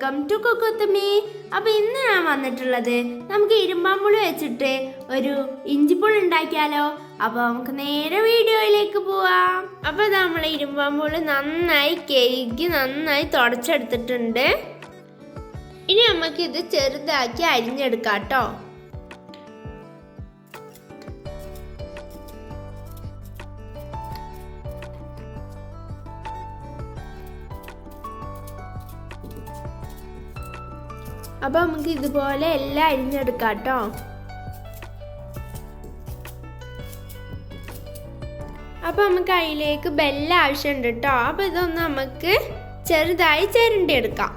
Welcome to കുക്കുത്തുമി അപ്പൊ ഇന്ന് ഞാൻ വന്നിട്ടുള്ളത് നമുക്ക് ഇരുമ്പാമ്പുളി വെച്ചിട്ട് ഒരു ഇഞ്ചിപ്പുളി ഉണ്ടാക്കിയാലോ. അപ്പൊ നമുക്ക് നേരെ വീഡിയോയിലേക്ക് പോവാം. അപ്പൊ നമ്മൾ ഇരുമ്പാമ്പുളി നന്നായി കേക്ക് നന്നായി തുടച്ചെടുത്തിട്ടുണ്ട്. ഇനി നമുക്കിത് ചെറുതാക്കി അരിഞ്ഞെടുക്കാം കേട്ടോ അപ്പൊ നമുക്ക് ഇതുപോലെ എല്ലാം അരിഞ്ഞെടുക്കാം കേട്ടോ. അപ്പൊ നമുക്ക് അതിലേക്ക് ബെല്ല ആവശ്യമുണ്ട് കേട്ടോ. അപ്പൊ ഇതൊന്ന് നമുക്ക് ചെറുതായി എടുക്കാം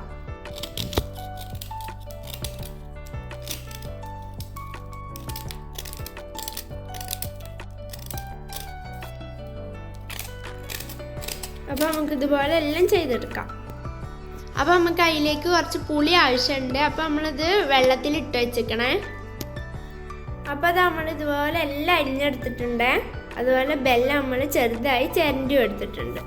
അപ്പൊ നമുക്ക് ഇതുപോലെ എല്ലാം ചെയ്തെടുക്കാം. അപ്പോൾ നമുക്ക് അതിലേക്ക് കുറച്ച് പുളി ആവശ്യമുണ്ട് അപ്പോൾ നമ്മളിത് വെള്ളത്തിൽ ഇട്ട് വെച്ചേക്കണേ. അപ്പോൾ അത് നമ്മൾ ഇതുപോലെ എല്ലാം അരിഞ്ഞെടുത്തിട്ടുണ്ട്. അതുപോലെ ബെല്ല നമ്മൾ ചെറുതായി ചിരണ്ടി എടുത്തിട്ടുണ്ട്.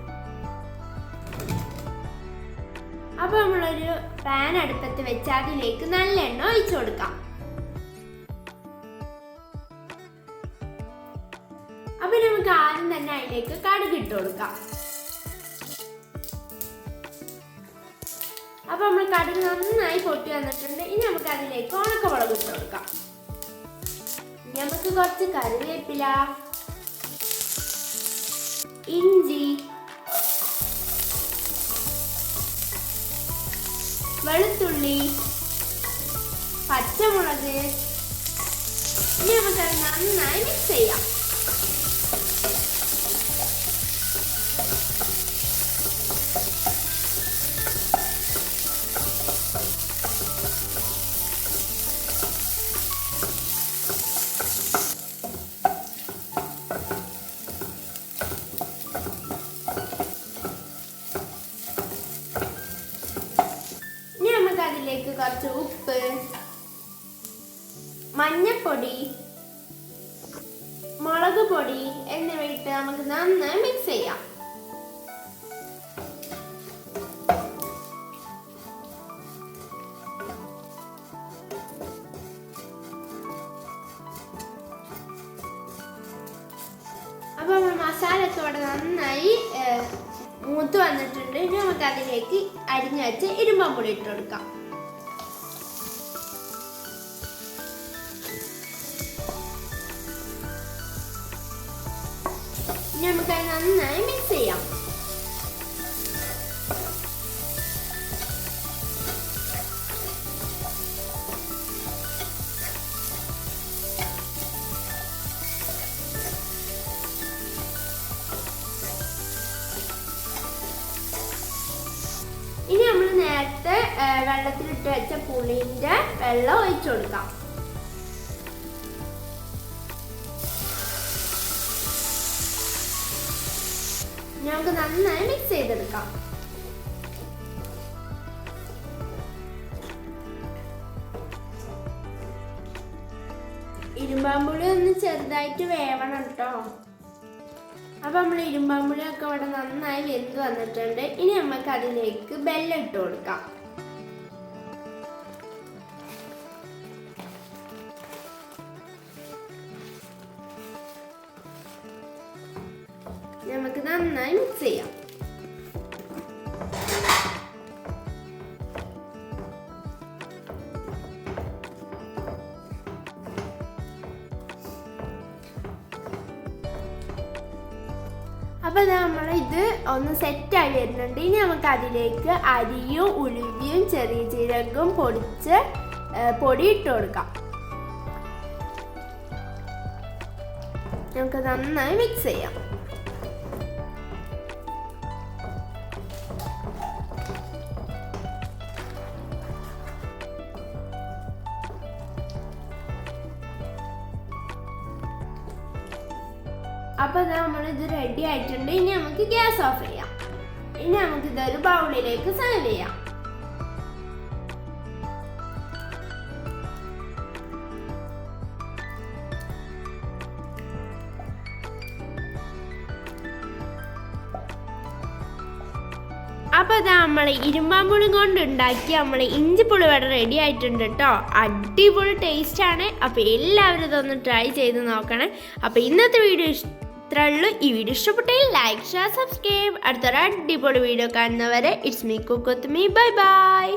അപ്പോൾ നമ്മളൊരു പാൻ അടുപ്പത്ത് വെച്ച് അതിലേക്ക് നല്ല എണ്ണ ഒഴിച്ചു കൊടുക്കാം. അപ്പോൾ നമുക്ക് ആദ്യം തന്നെ അതിലേക്ക് കടുക് ഇട്ട് കൊടുക്കാം. അപ്പൊ നമ്മൾ കടുക് നന്നായി പൊട്ടി വന്നിട്ടുണ്ട്. ഇനി നമുക്ക് അതിലേക്ക് ഉണക്കമുളക് ഇട്ട് കൊടുക്കാം. നമുക്ക് കുറച്ച് കറിവേപ്പില ഇഞ്ചി വെളുത്തുള്ളി പച്ചമുളക്. ഇനി നമുക്കത് നന്നായി മിക്സ് ചെയ്യാം ഇനി നമുക്ക് അതിലേക്ക് കുറച്ച് ഉപ്പ് മഞ്ഞപ്പൊടി മുളക് പൊടി എന്നിവ ഇട്ട് നമുക്ക് നന്നായി മിക്സ് ചെയ്യാം. അപ്പൊ നമ്മൾ മസാല ഒക്കെ നന്നായി മൂത്ത് വന്നിട്ടുണ്ട്. ഇനി നമുക്ക് അതിലേക്ക് അരിഞ്ഞു വെച്ച് ഇരുമ്പമ്പുളി ഇട്ട് കൊടുക്കാം. ഇനി നമുക്ക് അത് നന്നായി മിക്സ് ചെയ്യാം ഇനി നമ്മൾ നേരത്തെ വെള്ളത്തിലിട്ട് വെച്ച പുളിന്റെ വെള്ളം ഒഴിച്ചു കൊടുക്കാം. നമുക്ക് നന്നായി മിക്സ് ചെയ്തെടുക്കാം. ഇരുമ്പാമ്പുളി ഒന്ന് ചെറുതായിട്ട് വേവണം കേട്ടോ അപ്പൊ നമ്മൾ ഇരുമ്പാമ്പുളിയൊക്കെ ഇവിടെ നന്നായി വെന്ത് വന്നിട്ടുണ്ട്. ഇനി നമുക്ക് അതിലേക്ക് ബെല്ലം ഇട്ട് കൊടുക്കാം. നമുക്ക് നന്നായി മിക്സ് ചെയ്യാം. അപ്പൊ നമ്മൾ ഇത് ഒന്ന് സെറ്റായി വരുന്നുണ്ട്. ഇനി നമുക്ക് അതിലേക്ക് അരിയും ഉലുവയും ചെറിയ ജീരകവും പൊടിച്ച് പൊടി ഇട്ട് കൊടുക്കാം. നമുക്ക് നന്നായി മിക്സ് ചെയ്യാം. അപ്പൊ നമ്മൾ ഇത് റെഡി ആയിട്ടുണ്ട്. ഇനി നമുക്ക് ഗ്യാസ് ഓഫ് ചെയ്യാം. ഇനി നമുക്ക് ഇതൊരു ബൗളിലേക്ക് സെർവ് ചെയ്യാം. അപ്പോൾ അതാ നമ്മൾ ഇരുമ്പാമ്പുളി കൊണ്ട് ഉണ്ടാക്കി പുളി വട റെഡി ആയിട്ടുണ്ട് കേട്ടോ അടിപൊളി ടേസ്റ്റ് ആണ്. അപ്പോൾ എല്ലാവരും ഇതൊന്ന് ട്രൈ ചെയ്ത് നോക്കണേ. അപ്പോൾ ഇന്നത്തെ വീഡിയോ ഇത്രേ ഉള്ളൂ ഈ വീഡിയോ ഇഷ്ടപ്പെട്ടെങ്കിൽ ലൈക്ക് ഷെയർ സബ്സ്ക്രൈബ് അടുത്തൊരു അടിപൊളി വീഡിയോ കാണുന്നവരെ ഇറ്റ്സ് മീ കുക്കുത്ത് മീ ബൈ ബൈ